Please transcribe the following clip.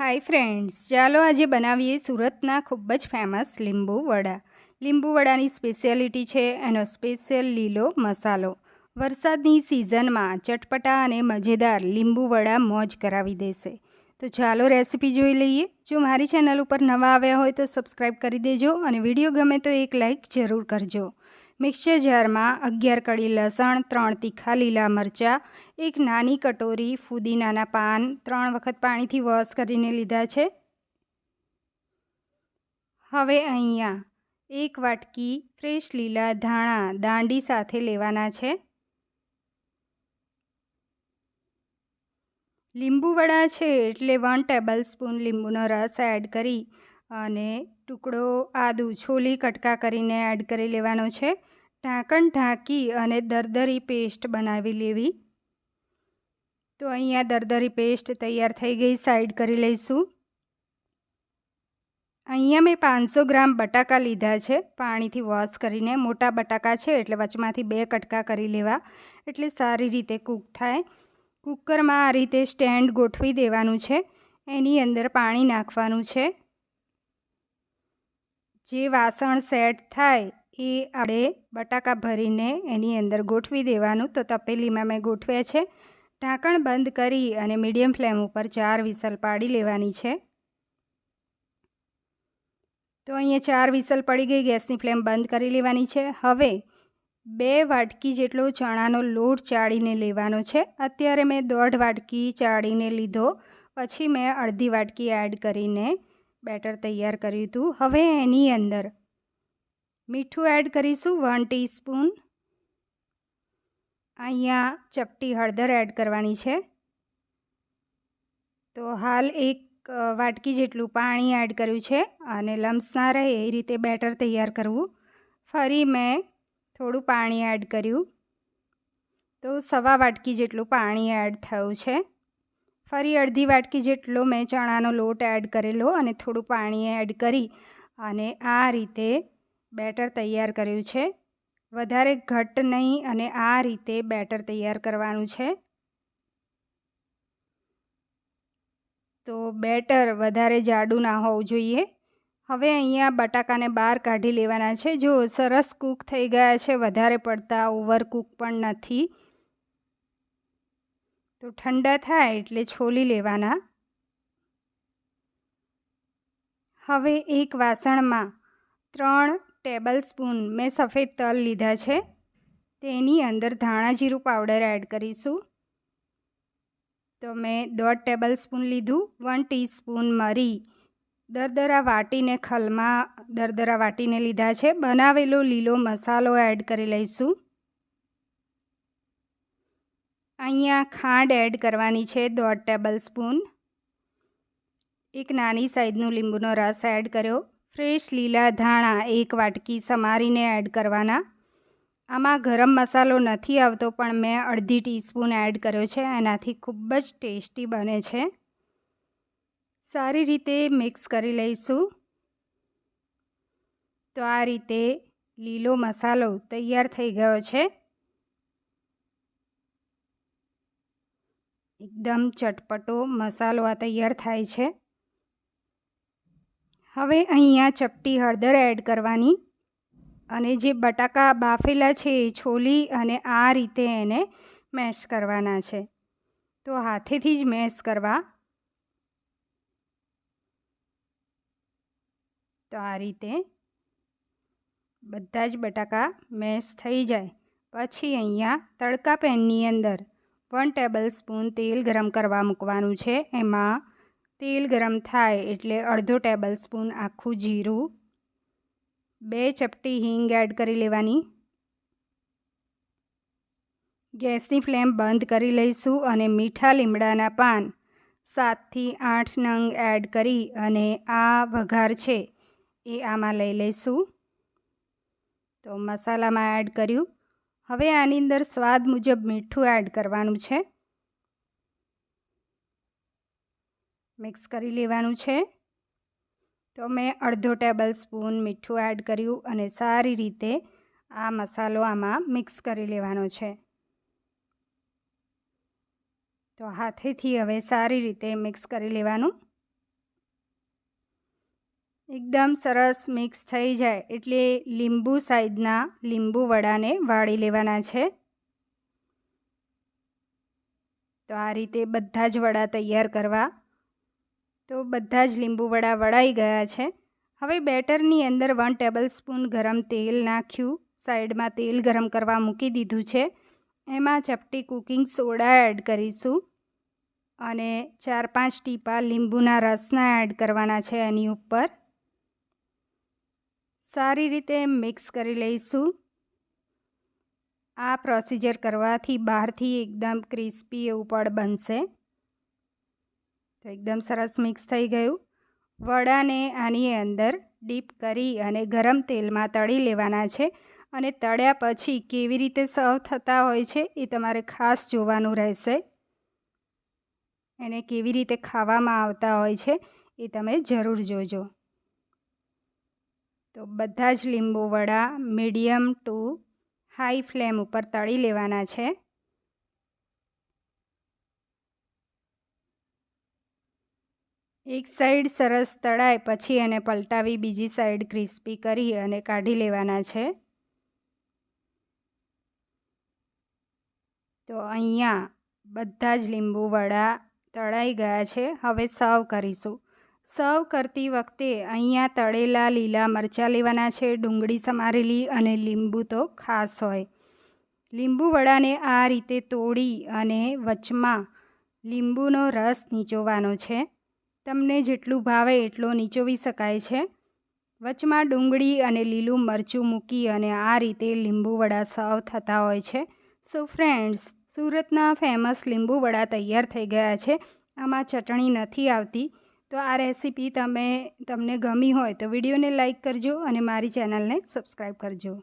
Hi friends ચાલો આજે બનાવીએ સુરતના ખૂબ જ ફેમસ લીંબુ વડા. લીંબુ વડાની સ્પેશિયાલિટી છે એનો સ્પેશિયલ લીલો મસાલો. વરસાદની સિઝનમાં ચટપટા અને મજેદાર લીંબુ વડા મોજ કરાવી દેશે. તો ચાલો રેસીપી જોઈ લઈએ. જો મારી ચેનલ ઉપર નવા આવ્યા હોય તો સબસ્ક્રાઈબ કરી દેજો અને વીડિયો ગમે તો એક લાઈક જરૂર કરજો. મિક્સર જારમાં અગિયાર કડી લસણ, ત્રણ તીખા લીલા મરચાં એક નાની કટોરી ફુદીનાના પાન ત્રણ વખત પાણીથી વોશ કરીને લીધા છે. હવે અહીંયા એક વાટકી ફ્રેશ લીલા ધાણા દાંડી સાથે લેવાના છે. લીંબુવડા છે એટલે વન ટેબલ સ્પૂન લીંબુનો રસ એડ કરી અને ટુકડો આદું છોલી કટકા કરીને એડ કરી લેવાનો છે. ઢાંકણ ઢાંકી અને દરદરી પેસ્ટ બનાવી લેવી. તો અહીંયા દરદરી પેસ્ટ તૈયાર થઈ ગઈ, સાઈડ કરી લઈશું. અહીંયા મેં પાંચસો ગ્રામ બટાકા લીધા છે, પાણીથી વોશ કરીને. મોટા બટાકા છે, એટલે વચમાંથી બે કટકા કરી લેવા. એટલે સારી રીતે કૂક થાય. કૂકરમાં આ રીતે સ્ટેન્ડ ગોઠવી દેવાનું છે. એની અંદર પાણી નાખવાનું છે. જે વાસણ સેટ થાય એ આપણે બટાકા ભરીને એની અંદર ગોઠવી દેવાનું. તો તપેલીમાં મેં ગોઠવ્યા છે. ઢાંકણ બંધ કરી અને મીડિયમ ફ્લેમ ઉપર ચાર વિસલ પાડી લેવાની છે. તો અહીંયા ચાર વિસલ પડી ગઈ, ગેસની ફ્લેમ બંધ કરી લેવાની છે. હવે બે વાટકી જેટલો ચણાનો લોટ ચાળીને લેવાનો છે. અત્યારે મેં દોઢ વાટકી ચાળીને લીધો, પછી મેં અડધી વાટકી એડ કરીને બેટર તૈયાર કર્યું હતું. હવે એની અંદર મીઠું એડ કરીશું, વન ટીસ્પૂન અહીંયા ચપટી હળદર એડ કરવાની છે. તો હાલ એક વાટકી જેટલું પાણી એડ કર્યું છે અને લમ્સ ના રહે એ રીતે બેટર તૈયાર કરવું. ફરી મેં થોડું પાણી એડ કર્યું. તો સવા વાટકી જેટલું પાણી એડ થયું છે. ફરી અડધી વાટકી જેટલો મેં ચણાનો લોટ એડ કરેલો અને થોડું પાણી એડ કરી અને આ રીતે બેટર તૈયાર કર્યું છે. વધારે ઘટ્ટ નહીં અને આ રીતે બેટર તૈયાર કરવાનું છે. તો બેટર વધારે જાડું ના હોવું જોઈએ. હવે અહીંયા બટાકાને બહાર કાઢી લેવાના છે. જો સરસ કૂક થઈ ગયા છે, વધારે પડતા ઓવર કૂક પણ નથી. તો ઠંડા થાય એટલે છોલી લેવાના. હવે એક વાસણમાં ત્રણ ટેબલ સ્પૂન મેં સફેદ તલ લીધા છે. તેની અંદર ધાણા જીરું પાવડર એડ કરીશું. તો મેં દોઢ ટેબલ સ્પૂન લીધું, વન ટીસ્પૂન મરી, દરદરા વાટીને ખલમાં, દરદરા વાટીને લીધા છે. બનાવેલો લીલો મસાલો એડ કરી લઈશું. અહીંયા ખાંડ એડ કરવાની છે દોઢ ટેબલ સ્પૂન. એક નાની સાઈઝનું લીંબુનો રસ એડ કર્યો. ફ્રેશ લીલા ધાણા એક વાટકી સમારીને એડ કરવાના. આમાં ગરમ મસાલો નથી આવતો, પણ મેં અડધી ટીસ્પૂન એડ કર્યો છે, એનાથી ખૂબ જ ટેસ્ટી બને છે. સારી રીતે મિક્સ કરી લઈશું. તો આ રીતે લીલો મસાલો તૈયાર થઈ ગયો છે. એકદમ ચટપટો મસાલો આ તૈયાર થાય છે. હવે અહીંયા ચપટી હળદર એડ કરવાની અને જે બટાકા બાફેલા છે એ છોલી અને આ રીતે એને મેશ કરવાના છે. તો હાથેથી જ મેશ કરવા. તો આ રીતે બધા જ બટાકા મેશ થઈ જાય. પછી અહીંયા તડકા પેનની અંદર વન ટેબલ સ્પૂન તેલ ગરમ કરવા મૂકવાનું છે. એમાં તેલ ગરમ થાય એટલે અડધો ટેબલ સ્પૂન આખું જીરું, બે ચપટી હિંગ એડ કરી લેવાની. ગેસની ફ્લેમ બંધ કરી લઈશું અને મીઠા લીમડાના પાન સાતથી આઠ નંગ એડ કરી અને આ વઘાર છે એ આમાં લઈ લઈશું. તો મસાલામાં એડ કર્યું. હવે આની અંદર સ્વાદ મુજબ મીઠું એડ કરવાનું છે. મિક્સ કરી લેવાનું છે. તો મેં અડધો ટેબલ સ્પૂન મીઠું એડ કર્યું અને સારી રીતે આ મસાલો આમાં મિક્સ કરી લેવાનો છે. તો હાથેથી હવે સારી રીતે મિક્સ કરી લેવાનું. એકદમ સરસ મિક્સ થઈ જાય એટલે લીંબુ સાઈઝના લીંબુ વડાને વાળી લેવાના છે. તો આ રીતે બધા જ વડા તૈયાર કરવા તો બધા જ લીંબુવડા વળાઈ ગયા છે. હવે બેટરની અંદર વન ટેબલ સ્પૂન ગરમ તેલ નાખ્યું. સાઈડમાં તેલ ગરમ કરવા મૂકી દીધું છે. એમાં ચપટી કુકિંગ સોડા એડ કરીશું. અને ચાર પાંચ ટીપા લીંબુના રસના એડ કરવાના છે એની ઉપર. સારી રીતે મિક્સ કરી લઈશું. આ પ્રોસીજર કરવાથી બહારથી એકદમ ક્રિસ્પી એવું પડ બનશે. તો એકદમ સરસ મિક્સ થઈ ગયું. વડાને આની અંદર ડીપ કરી અને ગરમ તેલમાં તળી લેવાના છે અને તળ્યા પછી કેવી રીતે સર્વ થતા હોય છે એ તમારે ખાસ જોવાનું રહેશે. એને કેવી રીતે ખાવામાં આવતા હોય છે એ તમે જરૂર જોજો. તો બધા જ લીંબુ વડા મીડિયમ ટુ હાઈ ફ્લેમ ઉપર તળી લેવાના છે. એક સાઈડ સરસ તળાય, પછી એને પલટાવી બીજી સાઈડ ક્રિસ્પી કરી અને કાઢી લેવાના છે. તો અહીંયા બધા જ લીંબુ વડા તળાઈ ગયા છે. હવે સર્વ કરીશું. સર્વ કરતી વખતે અહીંયા તળેલા લીલા મરચાં લેવાના છે, ડુંગળી સમારેલી અને લીંબુ તો ખાસ હોય. લીંબુ વડાને આ રીતે તોડી અને વચમાં લીંબુનો રસ નીચોવાનો છે. તમને જેટલું ભાવે એટલો નીચોવી શકાય છે. વચમાં ડુંગળી અને લીલું મરચું મૂકી અને આ રીતે લીંબુ વડા સર્વ થતા હોય છે. સો ફ્રેન્ડ્સ સુરતના ફેમસ લીંબુ વડા તૈયાર થઈ ગયા છે. આમાં ચટણી નથી આવતી. તો આ રેસીપી તમે, તમને ગમી હોય તો વિડીયોને લાઇક કરજો અને મારી ચેનલને સબસ્ક્રાઈબ કરજો.